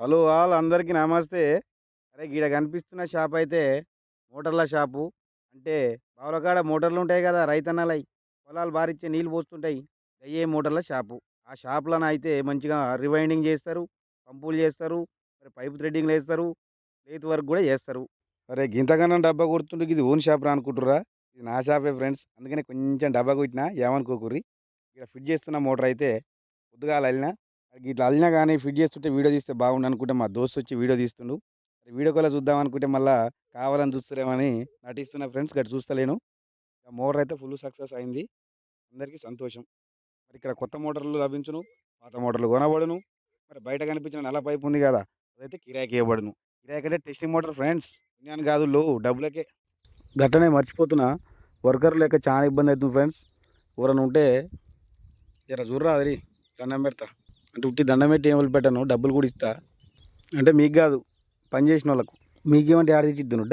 Hello all అందరికీ నమస్తే. అరే ఈడ కనిపిస్తున్న షాప్ అయితే మోటార్ల షాపు. అంటే బావులకాడ మోటార్లు ఉంటాయి కదా రైతన్నలై. పొలాలు బారిచ్చే నీళ్ళు పోస్తుంటాయి. అయ్యే మోటార్ల షాపు. ఆ షాప్లను అయితే మంచిగా రివైండింగ్ చేస్తారు. పంపులు చేస్తారు. మరి పైపు థ్రెడ్డింగ్లు వేస్తారు. లేత్ వర్క్ కూడా చేస్తారు. అరే గింతకన్నా డబ్బా కొడుతుంటే ఇది ఓన్ షాప్ రా అనుకుంటుర్రా? ఇది నా షాపే ఫ్రెండ్స్. అందుకనే కొంచెం డబ్బా కొట్టినా ఏమనుకోకుర్రి? ఇక్కడ ఫిట్ చేస్తున్న మోటార్ అయితే పొద్దుగాల వెళ్ళినా ఇట్లా అల్లినా కానీ ఫిట్ చేస్తుంటే వీడియో తీస్తే బాగుండు అనుకుంటే మా దోస్త్ వచ్చి వీడియో తీస్తుండు. వీడియో కాల్ చూద్దాం అనుకుంటే మళ్ళీ కావాలని చూస్తారేమని నటిస్తున్న ఫ్రెండ్స్ గట్టి చూస్తలేను. మోటార్ అయితే ఫుల్ సక్సెస్ అయింది. అందరికీ సంతోషం. మరి ఇక్కడ కొత్త మోటార్లు లభించును పాత మోటార్లు కొనబడును. మరి బయట కనిపించిన నల్ల పైపు ఉంది కదా అదైతే కిరాయికి ఇవ్వబడును. కిరాయికి అంటే టెస్టింగ్ మోటార్ ఫ్రెండ్స్ పుణ్యాన్ని కాదు లో డబ్బులకే. గట్టనే మర్చిపోతున్నా వర్కర్ లేక చాలా ఇబ్బంది అవుతుంది ఫ్రెండ్స్. ఎవరైనా ఉంటే జర చూడరా అది దండం పెడతా. అంటే ఉట్టి దండం పెట్టి ఏం వదిలిపెట్టాను? డబ్బులు కూడా ఇస్తా. అంటే మీకు కాదు పని చేసిన వాళ్ళకు. మీకేమంటే ఆడ తెచ్చిద్దును?